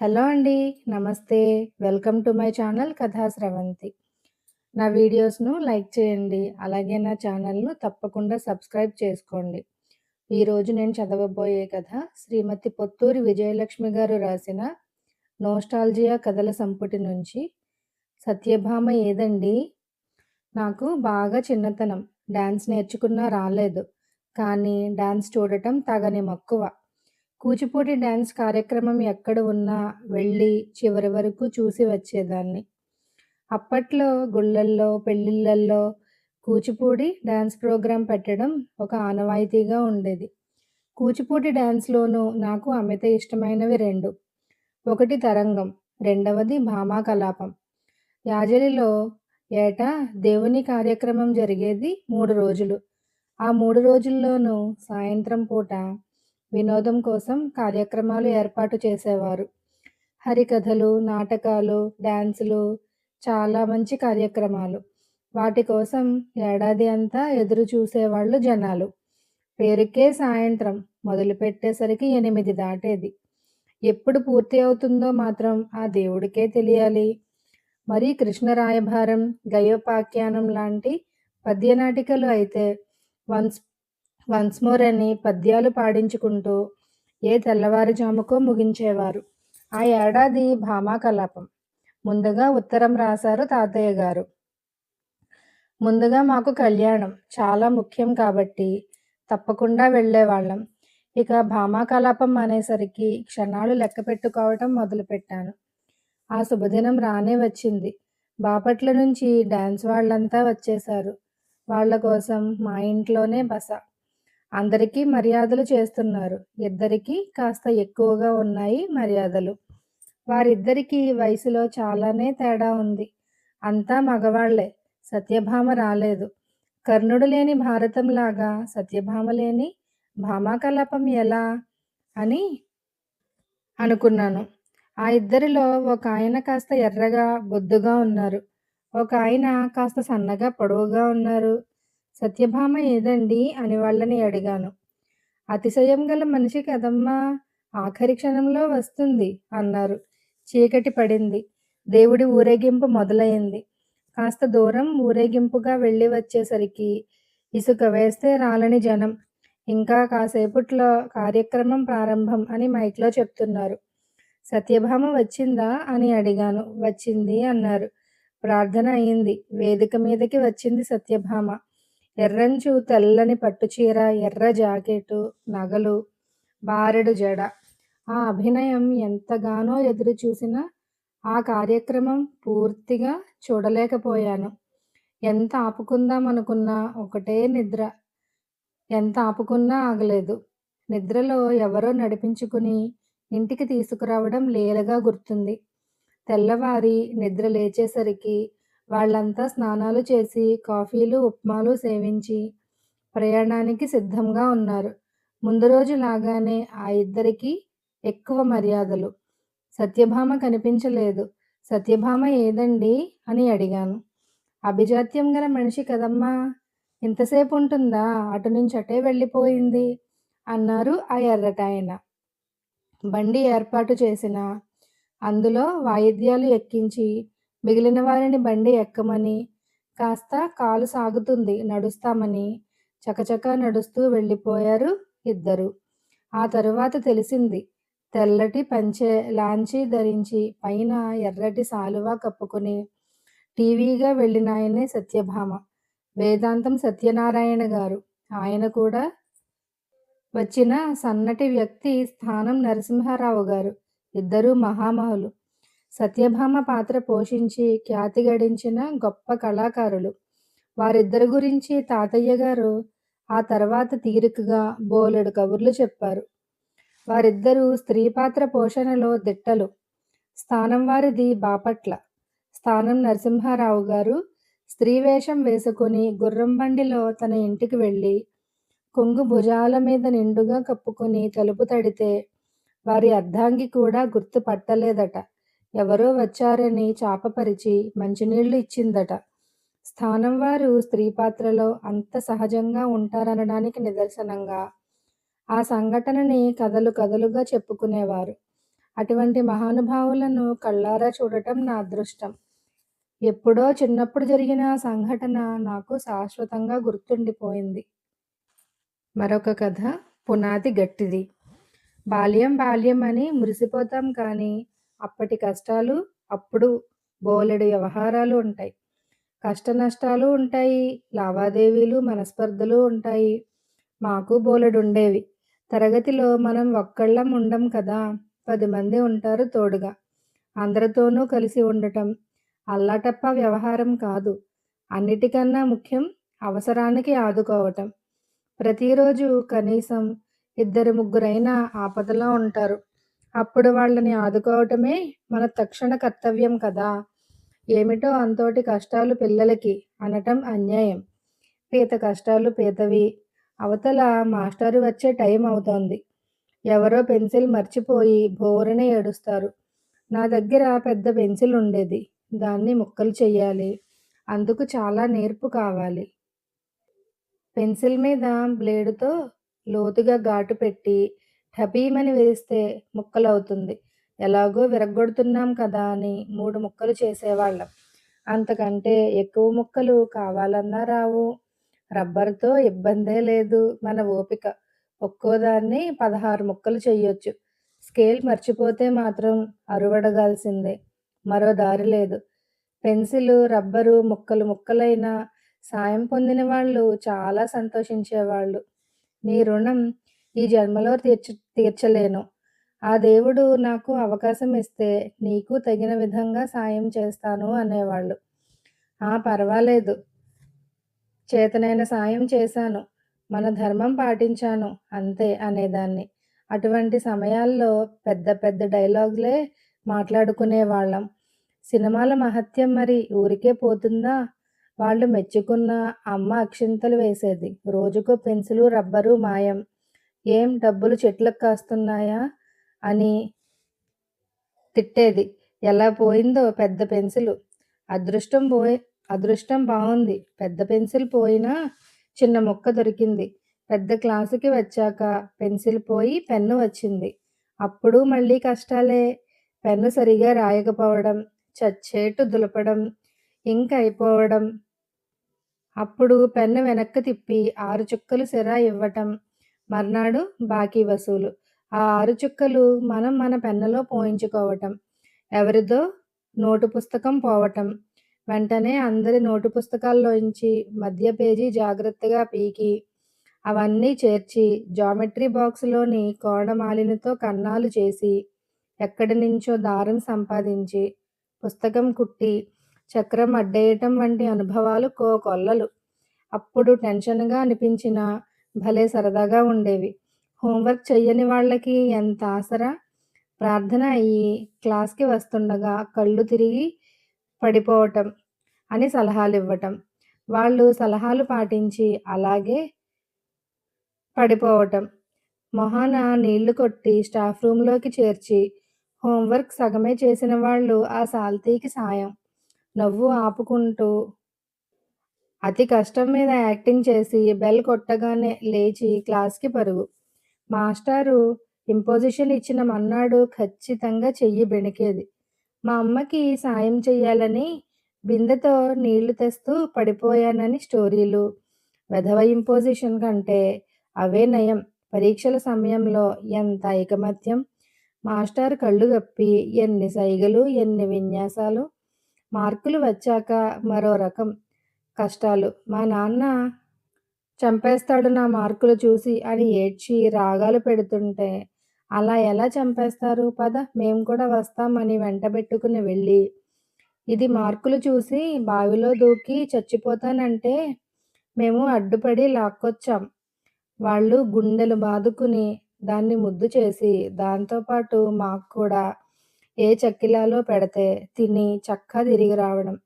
Hello అండి. నమస్తే. Welcome to my channel కథా స్రవంతి. నా వీడియోస్‌ను లైక్ చేయండి. అలాగే నా ఛానల్‌ను తప్పకుండా సబ్స్క్రైబ్ చేసుకోండి. ఈరోజు నేను చదవబోయే కథ శ్రీమతి పొత్తూరి విజయలక్ష్మి గారు రాసిన 'నోస్టాల్జియా కథల సంపుటి' నుంచి 'సత్యభామ ఏదండి నాకు బాగా చిన్నతనం. డ్యాన్స్ నేర్చుకున్నా రాలేదు. కానీ డ్యాన్స్ చూడటం తగని మక్కువ. కూచిపూడి డాన్స్ కార్యక్రమం ఎక్కడ ఉన్నా వెళ్ళి చివరి వరకు చూసి వచ్చేదాన్ని. అప్పట్లో గుళ్ళల్లో, పెళ్ళిళ్ళల్లో కూచిపూడి డాన్స్ ప్రోగ్రాం పెట్టడం ఒక ఆనవాయితీగా ఉండేది. కూచిపూడి డాన్స్‌లోనూ నాకు అమిత ఇష్టమైనవి రెండు. ఒకటి తరంగం. రెండవది భామాకలాపం. యాజలిలో ఏటా దేవుని కార్యక్రమం జరిగేది మూడు రోజులు. ఆ మూడు రోజుల్లోనూ సాయంత్రం పూట వినోదం కోసం కార్యక్రమాలు ఏర్పాటు చేసేవారు. హరికథలు, నాటకాలు, డాన్సులు చాలా మంచి కార్యక్రమాలు. వాటి కోసం ఏడాది అంతా ఎదురు చూసేవాళ్ళు జనాలు. పేరుకే సాయంత్రం. మొదలుపెట్టేసరికి ఎనిమిది దాటేది. ఎప్పుడు పూర్తి అవుతుందో మాత్రం ఆ దేవుడికే తెలియాలి. మరీ కృష్ణరాయభారం, గయోపాఖ్యానం లాంటి పద్యనాటికలు అయితే వన్స్ వన్స్ మోర్ అని పద్యాలు పాడించుకుంటూ ఏ తెల్లవారుజాముకో ముగించేవారు. ఆ ఏడాది భామాకలాపం. ముందుగా ఉత్తరం రాశారు తాతయ్య గారు. ముందుగా మాకు కళ్యాణం. చాలా ముఖ్యం కాబట్టి తప్పకుండా వెళ్ళేవాళ్ళం. ఇక భామాకలాపం అనేసరికి క్షణాలు లెక్కపెట్టుకోవటం మొదలుపెట్టాను. ఆ శుభదినం రానే వచ్చింది. బాపట్ల నుంచి డ్యాన్స్ వాళ్ళంతా వచ్చేశారు. వాళ్ళ కోసం మా ఇంట్లోనే బస. అందరికీ మర్యాదలు చేస్తున్నారు. ఇద్దరికీ కాస్త ఎక్కువగా ఉన్నాయి మర్యాదలు. వారిద్దరికీ వయసులో చాలానే తేడా ఉంది. అంతా మగవాళ్ళే. సత్యభామ రాలేదు. కర్ణుడు లేని భారతంలాగా సత్యభామ లేని భామాకలాపం ఎలా? అని అనుకున్నాను. ఆ ఇద్దరిలో ఒకాయన కాస్త ఎర్రగా, బొద్దుగా ఉన్నారు. ఒకాయన కాస్త సన్నగా, పొడవుగా ఉన్నారు. సత్యభామ ఏదండి అని వాళ్ళని అడిగాను. అతిశయం గల మనిషి కదమ్మా! ఆఖరి క్షణంలో వస్తుంది అన్నారు. చీకటి పడింది. దేవుడి ఊరేగింపు మొదలైంది కాస్త దూరం ఊరేగింపుగా వెళ్ళి వచ్చేసరికి ఇసుక వేస్తే రాలని జనం. ఇంకా కాసేపట్లో కార్యక్రమం ప్రారంభం అని మైక్‌లో చెప్తున్నారు. సత్యభామ వచ్చిందా? అని అడిగాను. వచ్చింది అన్నారు. ప్రార్థన అయింది. వేదిక మీదకి వచ్చింది సత్యభామ. ఎర్రంచు తెల్లని పట్టుచీర, ఎర్ర జాకెటు, నగలు, బారెడు జడ. ఆ అభినయం ఎంతగానో ఎదురు చూసిన ఆ కార్యక్రమం పూర్తిగా చూడలేకపోయాను. ఎంత ఆపుకుందాం అనుకున్నా ఒకటే నిద్ర. ఎంత ఆపుకున్నా ఆగలేదు. నిద్రలో ఎవరో నడిపించుకుని ఇంటికి తీసుకురావడం లీలగా గుర్తుంది. తెల్లవారి నిద్ర లేచేసరికి వాళ్ళంతా స్నానాలు చేసి కాఫీలు, ఉప్మాలు సేవించి ప్రయాణానికి సిద్ధంగా ఉన్నారు. ముందు రోజు లాగానే ఆ ఇద్దరికి ఎక్కువ మర్యాదలు. సత్యభామ కనిపించలేదు. సత్యభామ ఏదండి అని అడిగాను. అభిజాత్యం గల మనిషి కదమ్మా! ఇంతసేపు ఉంటుందా అటు నుంచి అటే వెళ్ళిపోయింది అన్నారు ఆ ఎర్రటాయన. బండి ఏర్పాటు చేసినా, అందులో వాయిద్యాలు ఎక్కించి మిగిలిన వారిని బండి ఎక్కమని, కాస్త కాలు సాగుతుంది నడుస్తామని చకచకా నడుస్తూ వెళ్ళిపోయారు ఇద్దరూ. ఆ తరువాత తెలిసింది. తెల్లటి పంచె లాంచీ ధరించి పైన ఎర్రటి శాలువా కప్పుకుని ఠీవిగా వెళ్ళినాయనే సత్యభామ. వేదాంతం సత్యనారాయణ గారు. ఆయన కూడా వచ్చిన సన్నటి వ్యక్తి స్థానం నరసింహారావు గారు. ఇద్దరూ మహామహులు. సత్యభామ పాత్ర పోషించి ఖ్యాతి గడించిన గొప్ప కళాకారులు. వారిద్దరి గురించి తాతయ్య గారు ఆ తర్వాత తీరికగా బోలెడు కబుర్లు చెప్పారు. వారిద్దరూ స్త్రీ పాత్ర పోషణలో దిట్టలు. స్థానం వారిది బాపట్ల. స్థానం నరసింహారావు గారు స్త్రీ వేషం వేసుకుని గుర్రం బండిలో తన ఇంటికి వెళ్ళి కొంగు భుజాల మీద నిండుగా కప్పుకుని తలుపు తడితే వారి అర్ధాంగి కూడా గుర్తు పట్టలేదట. ఎవరో వచ్చారని చాపపరిచి మంచినీళ్ళు ఇచ్చిందట. స్థానం వారు స్త్రీ పాత్రలో అంత సహజంగా ఉంటారనడానికి నిదర్శనంగా ఆ సంఘటనని కథలు కథలుగా చెప్పుకునేవారు. అటువంటి మహానుభావులను కళ్ళారా చూడటం నా అదృష్టం ఎప్పుడో చిన్నప్పుడు జరిగిన సంఘటన నాకు శాశ్వతంగా గుర్తుండిపోయింది మరొక కథ పునాది గట్టిది బాల్యం బాల్యం అని మురిసిపోతాం కానీ అప్పటి కష్టాలు అప్పుడు బోలెడు వ్యవహారాలు ఉంటాయి. కష్ట నష్టాలు ఉంటాయి లావాదేవీలు మనస్పర్ధలు ఉంటాయి. మాకు బోలెడు ఉండేవి తరగతిలో మనం ఒక్కళ్ళం ఉండం కదా పది మంది ఉంటారు తోడుగా. అందరితోనూ కలిసి ఉండటం అల్లాటప్ప వ్యవహారం కాదు. అన్నిటికన్నా ముఖ్యం అవసరానికి ఆదుకోవటం. ప్రతిరోజు కనీసం ఇద్దరు ముగ్గురైనా ఆపదలో ఉంటారు. అప్పుడు వాళ్ళని ఆదుకోవటమే మన తక్షణ కర్తవ్యం కదా. ఏమిటో అంతోటి కష్టాలు పిల్లలకి అనటం అన్యాయం. పీత కష్టాలు పీతవి అవతల మాస్టారు వచ్చే టైం అవుతోంది. ఎవరో పెన్సిల్ మర్చిపోయి బోరనే ఏడుస్తారు. నా దగ్గర పెద్ద పెన్సిల్ ఉండేది. దాన్ని ముక్కలు చెయ్యాలి. అందుకు చాలా నేర్పు కావాలి. పెన్సిల్ మీద బ్లేడుతో లోతుగా ఘాటు పెట్టి హబీమని వేస్తే ముక్కలవుతుంది. ఎలాగో విరగ్గొడుతున్నాం కదా అని మూడు ముక్కలు చేసేవాళ్ళం. అంతకంటే ఎక్కువ ముక్కలు కావాలన్నా రావు. రబ్బర్తో ఇబ్బందే లేదు మన ఓపిక. ఒక్కోదాన్ని పదహారు ముక్కలు చెయ్యొచ్చు. స్కేల్ మర్చిపోతే మాత్రం అరువడగాల్సిందే. మరో దారి లేదు. పెన్సిలు రబ్బరు ముక్కలు ముక్కలైన సాయం పొందిన వాళ్ళు చాలా సంతోషించేవాళ్ళు. మీ రుణం ఈ జన్మలో తీర్చ తీర్చలేను. ఆ దేవుడు నాకు అవకాశం ఇస్తే నీకు తగిన విధంగా సాయం చేస్తాను అనేవాళ్ళు. ఆ పర్వాలేదు. చేతనైన సాయం చేశాను. మన ధర్మం పాటించాను అంతే అనేదాన్ని. అటువంటి సమయాల్లో పెద్ద పెద్ద డైలాగులే మాట్లాడుకునే వాళ్ళం సినిమాల మహత్యం మరి ఊరికే పోతుందా? వాళ్ళు మెచ్చుకున్న అమ్మ అక్షింతలు వేసేది. రోజుకు పెన్సిలు రబ్బరు మాయం. ఏం డబ్బులు చెట్లకు కాస్తున్నాయా అని తిట్టేది. ఎలా పోయిందో పెద్ద పెన్సిల్. అదృష్టం పోయి అదృష్టం బాగుంది పెద్ద పెన్సిల్ పోయినా చిన్న మొక్క దొరికింది. పెద్ద క్లాసుకి వచ్చాక పెన్సిల్ పోయి పెన్ను వచ్చింది. అప్పుడు మళ్ళీ కష్టాలే. పెన్ను సరిగా రాయకపోవడం చచ్చేటు దులపడం ఇంక అయిపోవడం. అప్పుడు పెన్ను వెనక్కి తిప్పి ఆరు చుక్కలు సిరా ఇవ్వటం మర్నాడు బాకీ వసూలు. ఆ ఆరు చుక్కలు మనం మన పెన్నులో పోయించుకోవటం. ఎవరిదో నోటు పుస్తకం పోవటం. వెంటనే అందరి నోటు పుస్తకాల్లోంచి మధ్య పేజీ జాగ్రత్తగా పీకి. అవన్నీ చేర్చి జామెట్రీ బాక్స్లోని కోడమాలినతో కన్నాలు చేసి ఎక్కడి నుంచో దారం సంపాదించి పుస్తకం కుట్టి చక్రం అడ్డేయటం వంటి అనుభవాలు కోకొల్లలు అప్పుడు టెన్షన్గా అనిపించిన భలే సరదాగా ఉండేవి. హోంవర్క్ చెయ్యని వాళ్ళకి ఎంత ఆసరా? ప్రార్థన అయ్యి క్లాస్కి వస్తుండగా కళ్ళు తిరిగి పడిపోవటం అని సలహాలు ఇవ్వటం వాళ్ళు సలహాలు పాటించి అలాగే పడిపోవటం. మొహాన నీళ్ళు కొట్టి స్టాఫ్ రూమ్లోకి చేర్చి హోంవర్క్ సగమే చేసిన వాళ్ళు ఆ సాల్తీకి సాయం. నవ్వు ఆపుకుంటూ అతి కష్టం మీద యాక్టింగ్ చేసి బెల్ కొట్టగానే లేచి క్లాస్కి పరుగు. మాస్టారు ఇంపోజిషన్ ఇచ్చిన మన్నాడు ఖచ్చితంగా చెయ్యి బెణికేది. మా అమ్మకి సాయం చెయ్యాలని బిందెతో నీళ్ళు తెస్తూ పడిపోయానని స్టోరీలు. వెధవ ఇంపోజిషన్ కంటే అవే నయం. పరీక్షల సమయంలో ఎంత ఐకమత్యం? మాస్టర్ కళ్ళు గప్పి ఎన్ని సైగలు ఎన్ని విన్యాసాలు? మార్కులు వచ్చాక మరో రకం. కష్టాలు. మా నాన్న చంపేస్తాడు నా మార్కులు చూసి అని ఏడ్చి రాగాలు పెడుతుంటే అలా ఎలా చంపేస్తారు? పద మేము కూడా వస్తామని వెంటబెట్టుకుని వెళ్ళి ఇది మార్కులు చూసి బావిలో దూకి చచ్చిపోతానంటే మేము అడ్డుపడి లాక్కొచ్చాం. వాళ్ళు గుండెలు బాదుకుని దాన్ని ముద్దు చేసి దాంతోపాటు మాకు కూడా ఏ చక్కిలాలో పెడితే తిని చక్క తిరిగి రావడం.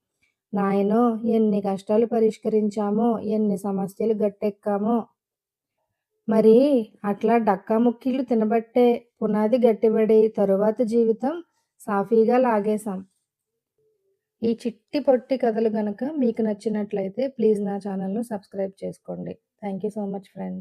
నాయనో ఎన్ని కష్టాలు పరిష్కరించామో ఎన్ని సమస్యలు గట్టెక్కామో. మరి అట్లా డక్కా ముక్కిళ్ళు తినబట్టే పునాది గట్టిబడి తరువాత జీవితం సాఫీగా లాగేశాం. ఈ చిట్టి పొట్టి కథలు కనుక మీకు నచ్చినట్లయితే ప్లీజ్ నా ఛానల్ను సబ్స్క్రైబ్ చేసుకోండి. Thank you so much friends.